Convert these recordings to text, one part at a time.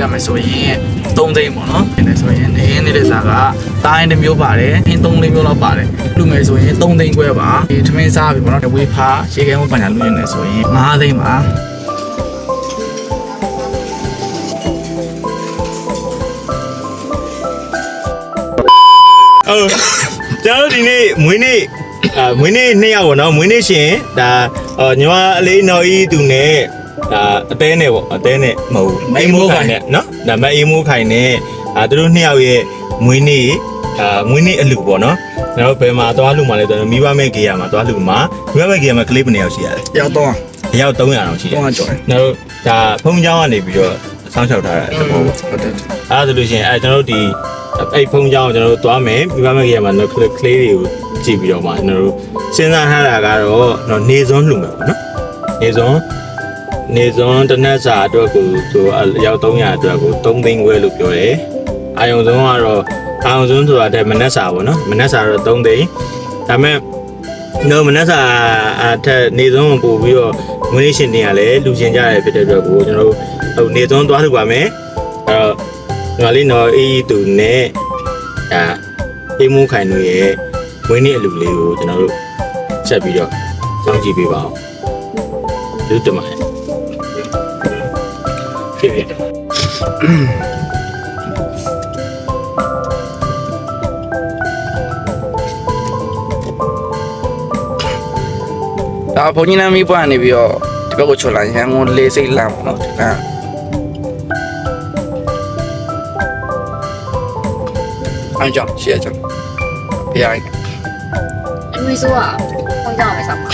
ပြမယ်ဆိုရင်3သိန်းပေါ့နော်ဒီဆိုရင်အင်းနေတဲ့စားကတိုင်းတစ်မျိုးပါတယ်အင်း3သိန်းမျိုးလောက်ပါတယ်လူမယ်ဆိုရင်3သိန်းခွဲပါဒီထမင်းစားပြီပေါ့နော်တဝေးဖားရေခဲမပညာလူနေတယ်ဆိုရင်5သိန်းပါဟုတ်ကျွန်တော်တို့ဒီနေ့မွေးနေ့အာမွေးနေ့နှစ်ယောက်ပေါ့နော်မွေးနေ့ရှင်ဒါအော်ညီမအလေးနော်ဤသူနဲ့ ဒါအသေးနဲ့ပေါ့အသေးနဲ့မဟုတ်ဘူးအေးမိုးခိုင်နဲ့နော်ဒါမအေးမိုးခိုင်နဲ့အာသူတို့နှစ်ယောက်ရဲ့မွေးနေ့အာမွေးနေ့အလူပေါ့နော်ကျွန်တော်ဘယ်မှာသွားလူမှာလဲဆိုတော့မိဘမဲ့ဂေယာမှာသွားလူမှာမိဘမဲ့ဂေယာမှာကလေးပနေရောက်ရှိရတယ်ရောက်တော့ရောက်300အောင်ရှိရတယ်300ကျော်တယ်ကျွန်တော်ဒါဖုန်းကြောင်းကနေပြီးတော့ဆောင်းလျှောက်ထားတဲ့သဘောပေါ့ဟုတ်တယ်အဲ့ဒါဆိုလို့ရှိရင်အဲကျွန်တော်တို့ဒီအဲ့ဖုန်းကြောင်းကိုကျွန်တော်တို့သွားမယ်မိဘမဲ့ဂေယာမှာတော့ကလေးတွေကိုကြည့်ပြီးတော့မှကျွန်တော်တို့စဉ်းစားထားတာကတော့တော့နေစွန်းလှူမယ်ပေါ့နော်နေစွန်း နေစွန်းတစ်နက်စာအတွက်ကိုသူအယောက်300အတွက်ကို3သိန်းခွဲလို့ပြောတယ်အာယုံစွန်းကတော့အာယုံစွန်းဆိုတာတဲ့မနက်စာပေါ့နော်မနက်စာတော့3သိန်းဒါပေမဲ့နော်မနက်စာအထက်နေစွန်းကိုပို့ပြီးတော့မွေးနေ့ရှင်တွေကလည်းလူချင်းကြရဖြစ်တဲ့အတွက်ကိုကျွန်တော်တို့ဟိုနေစွန်းသွားလှူပါမယ်အဲ့တော့ညီမလေးနော်အေးသူနဲ့ဒါအေးမိုးခိုင်တို့ရဲ့ဝင်းနေ့အလူလေးကိုကျွန်တော်တို့ဆက်ပြီးတော့စောင့်ကြည့်ပေးပါအောင်ဒီတမန် ဖြစ်ဖြစ်ဒါဘုန်းကြီးနာမီးပွားနေပြီးတော့ဒီဘက်ကိုချွတ်လာရန်ကုန်လေးစိတ်လမ်းပေါ့နော်ဒီလမ်းအကြောင်းရှေ့အကြောင်းဖျားအမေဆိုကဖုန်းကြောင်မယ်ဆောက်ပါ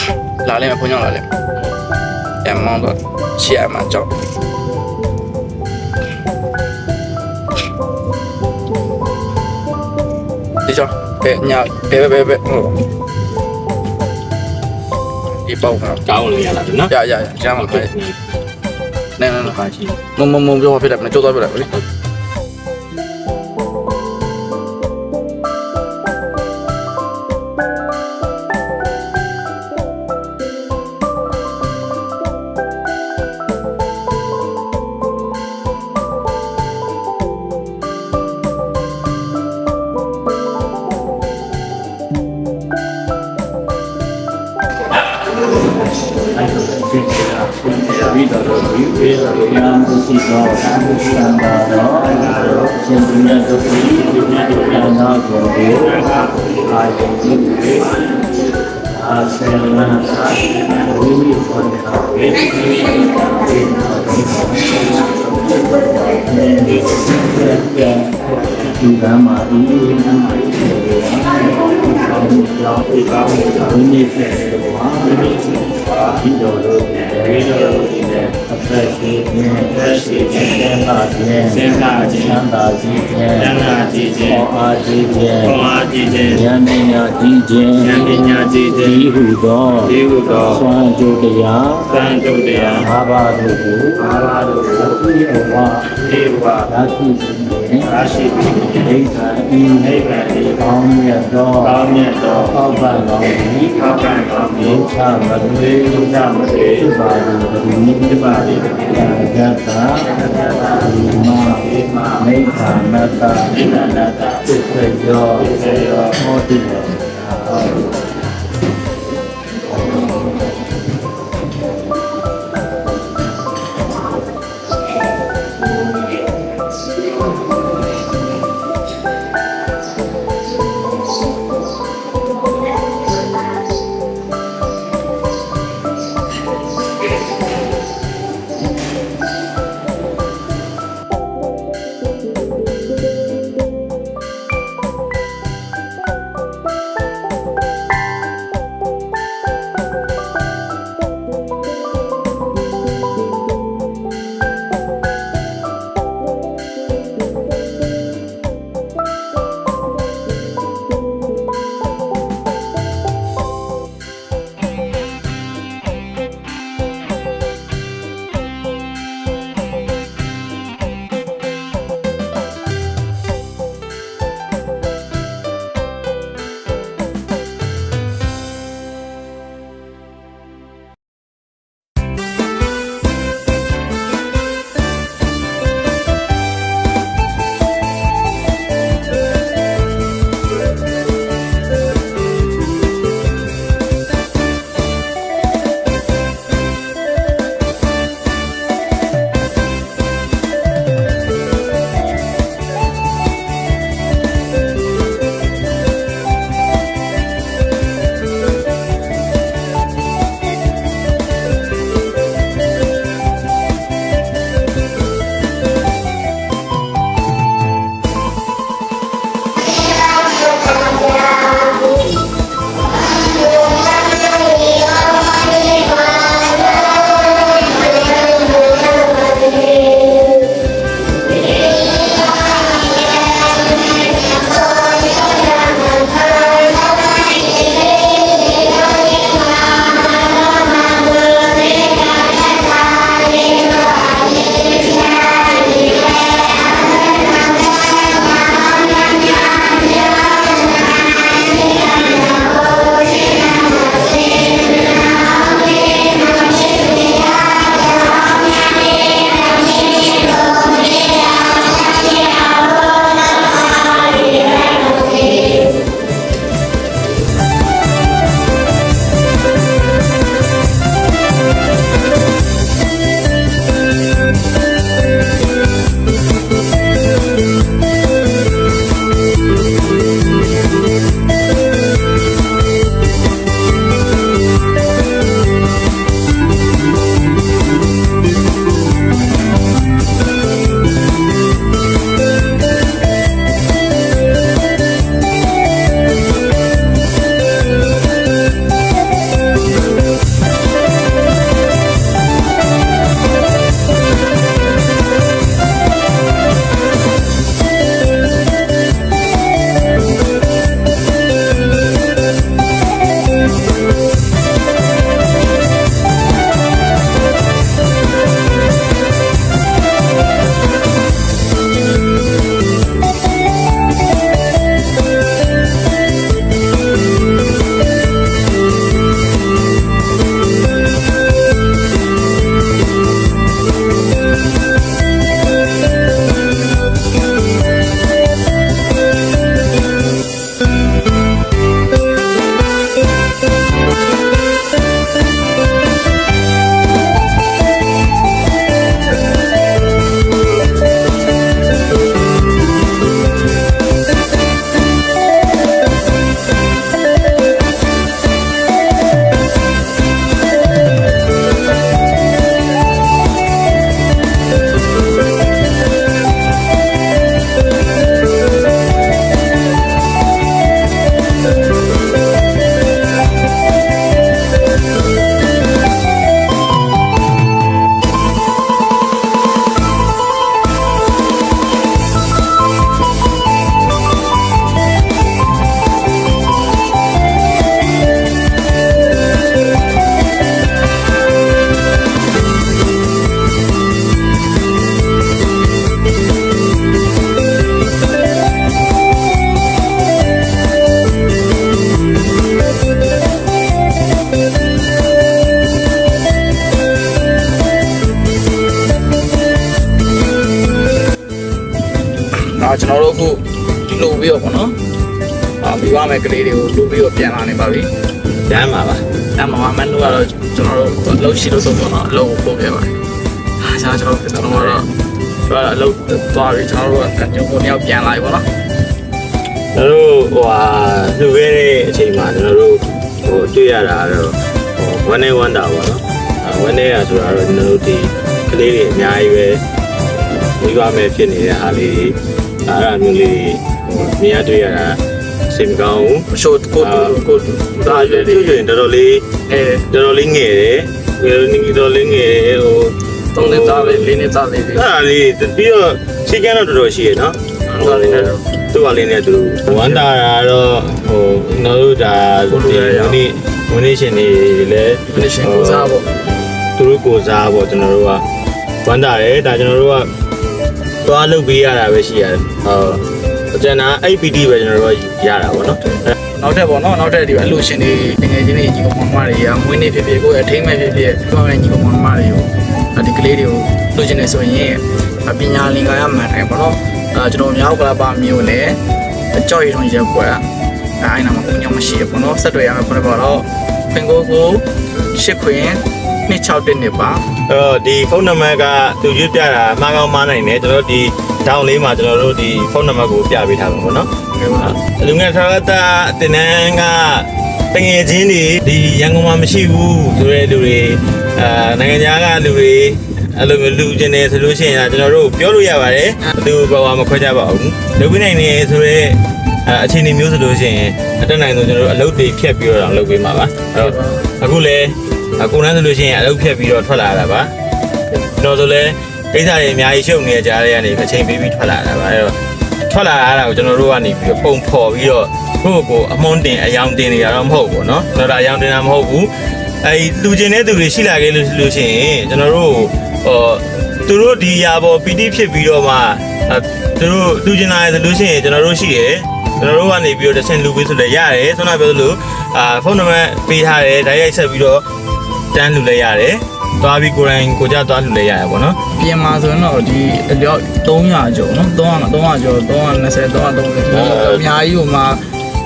လာလိမ့်မယ်ဘုန်းကြီးလာလိမ့်မယ်အမောင်းတော့ရှေ့အမှာကြောင်း ကြောင်းဘယ်ညာဘယ်ဘယ်ဘယ်ဟိုဒီပေါ့ကကောင်းလို့ရလာတယ်နော်ရရရရမှာပဲနဲနဲနဲပါချီမမမပြောဖြစ်တယ်မကြိုးသွားပြ တယ်လေဒီကမှာဒီကြောင့်ဒီကောင်းဒီနေ့ဖြစ်တယ်ကွာဒီနေ့ဒီတော်လို့ဒီတော်လို့ဒီနဲ့အသက်ရှင်နေအသက်ရှင်နေ ပါခြင်းစင်တာချင်းချမ်းသာခြင်းဖြင့်ဉာဏ်နာကြည့်ခြင်းပေါ်အားခြင်းဖြင့်ပေါ်အားကြည့်ခြင်းဉာဏ်ပညာကြီးခြင်းဉာဏ်ပညာကြည့်ခြင်းဒီဟုသောဒီဟုသောစွမ်းကြိုးတရားသံကျုပ်တရားငါးပါးတို့ကိုအာရတို့ကိုဒီဘဝဒီဘဝရရှိခြင်းဖြင့်ရရှိပြီးဒိဋ္ဌာဤနိဗ္ဗာန်ဤကောင်းမြတ်သောကောင်းမြတ်သောအောက်ပံကောင်းသည်ထောက်ခံကောင်းဒုပြီးက္ခမသွေဒုက္ခမတွေဖြစ်ပါသည်တည်းဖြစ်ပါသည်ယာဂတ္တဒီမမိစ္ဆာနတ္တနိဗ္ဗာန်တသစ္စေယောသစ္စေယောဟောတိယ ပြီးတော့ပေါ့နော်အာပြီးသွားမယ်ကလေးတွေကိုလူပြီးတော့ပြန်လာနေပါပြီတမ်းပါပါအဲ့မှာမန်နူကတော့ကျွန်တော်တို့လှုပ်ရှိလို့ဆိုတော့အလုပ်ကိုပို့ခဲ့ပါတယ်ဟာကျွန်တော်ကျွန်တော်ကတော့ကျွန်တော်အလုပ်သွားပြီကျွန်တော်တို့ကကျွန်တော်တို့ပြန်လာပြီပေါ့နော်ကျွန်တော်တို့ဟိုဟာလှူခဲ့တဲ့အချိန်မှာကျွန်တော်တို့ဟိုတွေ့ရတာတော့ဟိုဝမ်းနေဝမ်းတာပေါ့နော်အဲဝမ်းနေရဆိုတာတော့ကျွန်တော်တို့ဒီကလေးတွေအများကြီးပဲဝိပါမယ်ဖြစ်နေတဲ့အားလေးတွေ အဲ့ဒါမျိုးလေးဟိုမြင်ရတွေ့ရတာစိတ်မကောင်းဘူးရှိုးကိုကိုကိုဒါရွယ်ကျွလေးတ်ကျွတ်တော်တော်လေးအဲတော်တော်လေးငယ်တယ်တော်တော်လေးငယ်တယ်ဟိုသုံးနှစ်သားလေးလေးနှစ်သားလေးတွေအဲ့ဒါလေးပြီးတော့ချိန်ကျန်းတော့တော်တော်ရှိရနော်သားလေးတွေတော့သူ့ကလေးနဲ့သူဝမ်းတာတော့ဟိုကျွန်တော်တို့ဒါဒီဒီဝင်းရှင်တွေလည်း finish ကိုစားပေါ့သူတို့ကိုစားပေါ့ကျွန်တော်တို့ကဝမ်းတာတယ်ဒါကျွန်တော်တို့က သွားလုပ်ပေးရတာပဲရှိရတယ်ဟုတ်ကျွန်တော်အဲ့ PD ပဲကျွန်တော်တို့ရတာပေါ့နော်နောက်ထပ်ပေါ့နော်နောက်ထပ်ဒီအလူရှင်တွေငယ်ချင်းတွေညီကောင်မတွေကမွေးနေ့ဖြစ်ဖြစ်ကိုယ်အထိမ့်မဲ့ဖြစ်ဖြစ်ပြောင်းတဲ့ညီကောင်မတွေကိုဒီကလေးတွေကိုလူချင်းနေဆိုရင်ပညာလင်္ကာရမှန်တယ်ပေါ့နော်အဲကျွန်တော်မြောက်ကလာပါမျိုးနဲ့ကြောက်ရွံ့ရက်ကွယ်အဲအဲ့နာမှာကိုညောင်မရှိရပေါ့နော်ဆက်တွေ့ရမယ်ခေါ်တော့တော့ပင်ကိုကိုရှစ်ခွင် 261နှစ်ပါအဲ့တော့ဒီဖုန်းနံပါတ်ကသူရွတ်ပြတာမှားကောင်းမှားနိုင်တယ်ကျွန်တော်တို့ဒီဒေါင်းလေးမှာကျွန်တော်တို့ဒီဖုန်းနံပါတ်ကိုပြပေးထားမှာပေါ့နော်လူငယ်ထာဝတတင်နန်းကတငယ်ချင်းတွေဒီရန်ကုန်မှာမရှိဘူးဆိုတဲ့လူတွေအာနိုင်ငံခြားကလူတွေအဲ့လိုမျိုးလူချင်းနေဆိုလို့ရှိရင်ကျွန်တော်တို့ပြောလို့ရပါတယ်ဘယ်သူဘဝမခွဲကြပါဘူးလုပ်ပြီးနိုင်နေဆိုတော့အအခြေအနေမျိုးဆိုလို့ရှိရင်အတက်နိုင်ဆုံးကျွန်တော်တို့အလုပ်တွေဖြတ်ပြီးတော့လုပ်ပေးမှာပါအဲ့တော့အခုလဲ အခုနန်းဆိုလို့ရှိရင်အလုပ်ဖြတ်ပြီးတော့ထွက်လာတာပါကျွန်တော်ဆိုလဲကိစ္စတွေအများကြီးရှုပ်နေကြတဲ့ကနေအချိန်ပေးပြီးထွက်လာတာပါအဲ့တော့ ထွက်လာတာကိုကျွန်တော်တို့ကနေပြီးတော့ပုံဖော်ပြီးတော့ကိုယ့်ကိုအမွန်းတင်အယောင်တင်နေတာတော့မဟုတ်ဘူးเนาะကျွန်တော်ဒါအယောင်တင်တာမဟုတ်ဘူးအဲဒီလူကျင်တဲ့သူတွေရှိလာခဲ့လို့လို့ရှိရင်ကျွန်တော်တို့ဟောသူတို့ဒီຢာပေါ်ပီတိဖြစ်ပြီးတော့မှအဲသူတို့လူကျင်လာရဆိုလို့ရှိရင်ကျွန်တော်တို့ရှိတယ်ကျွန်တော်တို့ကနေပြီးတော့တစ်ဆင့်လူပေးဆိုလည်းရတယ်ဆွမ်းနာပြောလို့အာဖုန်းနံပါတ်ပေးထားတယ်ဓာတ်ရိုက်ဆက်ပြီးတော့ တန်းလူလည်းရတယ်သွားပြီးကိုယ်တိုင်ကိုကြသွားလူလည်းရတယ်ပေါ့နော်ပြင်မှာဆိုရင်တော့ဒီအပြောက်300ကျော်နော်300 300ကျော်320 330အများကြီးဟိုမှာ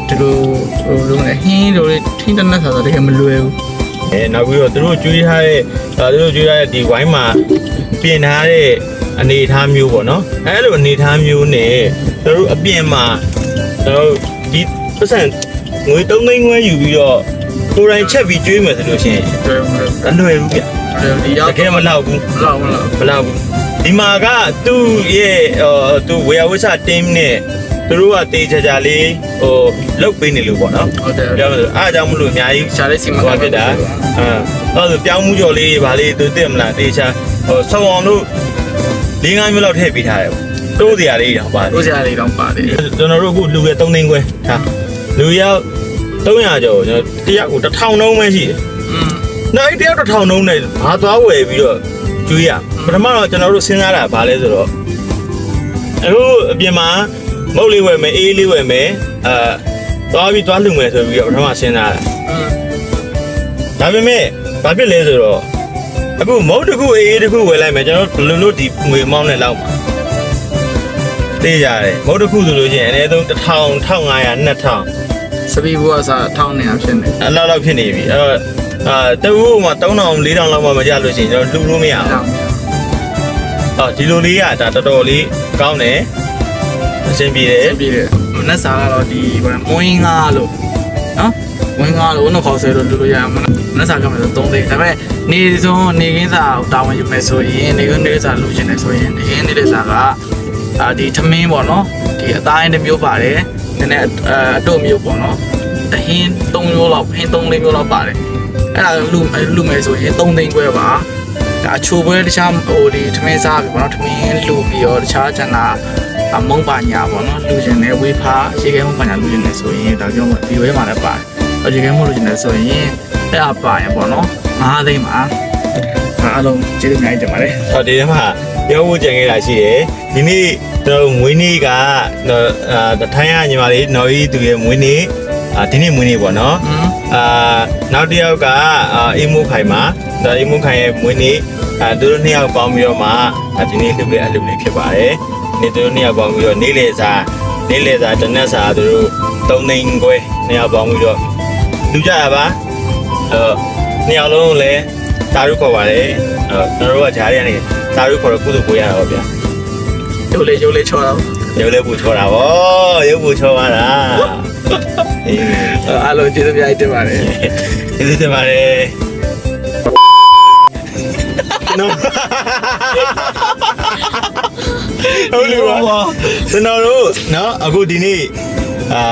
ဒီလိုဟိုလိုလေဟင်းလိုလေးထင်းတနက်ဆာဆိုတကယ်မလွယ်ဘူးအဲနောက်ပြီးတော့သူတို့ကျွေးထားတဲ့အဲသူတို့ကျွေးထားတဲ့ဒီဝိုင်းမှာပြင်ထားတဲ့အနေအထားမျိုးပေါ့နော်အဲလိုအနေအထားမျိုးနဲ့သူတို့အပြင်မှာကျွန်တော်တို့ဒီပတ်စံငွေ3သိန်းခွဲယူပြီးတော့ ကိုယ်တိုင်ချက်ပြီးကျွေးမယ်ဆိုလို့ရှိရင်လွယ်မလွယ်အလွယ်ဘူးဗျဒီတရောက်ကယ်မလောက်ဘူးမလောက်မလောက်မလောက်ဘူးဒီမှာကသူ့ရဲ့ဟိုသူဝေယဝဆ team နဲ့သူတို့ကတေးချာချာလေးဟိုလုတ်ပေးနေလို့ပေါ့နော်ဟုတ်တယ်ပြောလို့အားကြောင့်မလို့အများကြီးရှားလေးစီမံဟိုဖြစ်တာအဲအဲ့ဒါပြောင်းမှုကြော်လေးဗာလေးသူသိမလားတေချာဟိုဆောင်းအောင်လို့၄၅မျိုးလောက်ထည့်ပေးထားတယ်တိုးစရာလေးတော့ပါတို့ရှားလေးတော့ပါတယ်ကျွန်တော်တို့အခုလူရ3သိန်းခွဲဟာလူရောက် 300ကျော်ကျွန်တော်တယောက်ကို1000နှုံးပဲရှိတယ်။နောက်အဲ့တယောက်1000နှုံးနဲ့ဘာသွားဝယ်ပြီးတော့ကျွေးရပထမတော့ကျွန်တော်တို့စဉ်းစားတာဘာလဲဆိုတော့အခုအပြင်မှာမုတ်လေးဝယ်မယ်အေးလေးဝယ်မယ်အာသွားပြီးသွားလှူမယ်ဆိုပြီးတော့ပထမစဉ်းစားတာ။ဒါပေမဲ့ဘာဖြစ်လဲဆိုတော့အခုမုတ်တစ်ခုအေးတစ်ခုဝယ်လိုက်မယ်ကျွန်တော်ဘယ်လိုလုပ်ဒီငွေမောင်းနဲ့လောက်မှာသိရတယ်မုတ်တစ်ခုဆိုလို့ချင်းအနည်းဆုံး1000 1500 2000 စပီဘူကစားထောင်းနေတာဖြစ်နေအဲ့လောက်လောက်ဖြစ်နေပြီအဲ့တော့အာတဝူမှာ3000 4000လောက်မှမကြလို့ရှိရင်ကျွန်တော်လှူလို့မရဘူးဟောဒီလိုလေးကဒါတော်တော်လေးကောင်းတယ်အဆင်ပြေတယ်ဆက်ပြီးတယ်မနက်စာကတော့ဒီဘာမွင်းငါလို့နော်မွင်းငါလို့ဦးနှခေါ်ဆဲလို့လူလို့ရမနက်စာကမှဆို3သိန်းဒါပေမဲ့နေစုံနေကင်းစာတာဝန်ယူမယ်ဆိုရင်နေကင်းနေစာလူချင်တယ်ဆိုရင်နေကင်းနေတဲ့စာကအာဒီသမင်းပေါ့နော်ဒီအသားရင်တစ်မျိုးပါတယ် နည်းနည်းအတို့မျိုးပေါ့နော်တဟင်း3မျိုးလောက်ဟင်း3လေးမျိုးလောက်ပါတယ်အဲ့ဒါလူလူမယ်ဆိုရင်3သိန်းခွဲပါဒါအချိုပွဲတခြားဟိုဒီသမင်းစားပြီပေါ့နော်သမင်းလူပြီးတော့တခြားကျန်တာအမုံပါညာပေါ့နော်လူကျင်နေဝေးဖာရေခဲမုံပါညာလူကျင်နေဆိုရင်ဒါကြောင့်ဒီဝဲမှာလည်းပါတယ်။ရေခဲမုံလူကျင်နေဆိုရင်အဲ့အပါရင်ပေါ့နော်။ငါးသိန်းပါ။အားလုံးကျေးဇူးများတင်ပါတယ်ဟောဒီထဲမှာပြောဖို့ကြံခဲ့တာရှိတယ်ဒီနေ့ ကျွန်တော်မွေးနေ့ကနော်အာထိုင်းရညီမလေးနော်ကြီးသူရဲ့မွေးနေ့အာဒီနေ့မွေးနေ့ပေါ့နော်။ဟွန်းအာနောက်တစ်ယောက်ကအာအီမိုခိုင်မှာဒါအီမိုခိုင်ရဲ့မွေးနေ့အာသူတို့နှစ်ယောက်ပေါင်းပြီးတော့မှအာဒီနေ့လူလေးအလူလေးဖြစ်ပါတယ်ဒီနေ့သူတို့နှစ်ယောက်ပေါင်းပြီးတော့နေ့လေစာနေ့လေစာတစ်နက်စာသူတို့3သိန်းခွဲနှစ်ယောက်ပေါင်းပြီးတော့လူကြတာပါအဲနှစ်ယောက်လုံးလည်းတာရုခေါ်ပါတယ်အဲကျွန်တော်တို့ကဂျားတွေကနေတာရုခေါ်တော့ကုသကိုရတာပေါ့ဗျာ ရုပ်လေးရုပ်လေးချောတော့ရုပ်လည်းပူချောတာဗောရုပ်ပူချောပါလားအေးအားလုံးကျေးဇူးများတင်ပါတယ်ကျေးဇူးတင်ပါတယ်နော်ဟုတ်လေပါကျွန်တော်တို့နော်အခုဒီနေ့အာ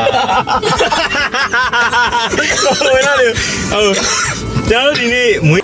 ဝင်လာလေဟုတ်ကျွန်တော်တို့ဒီနေ့မွေး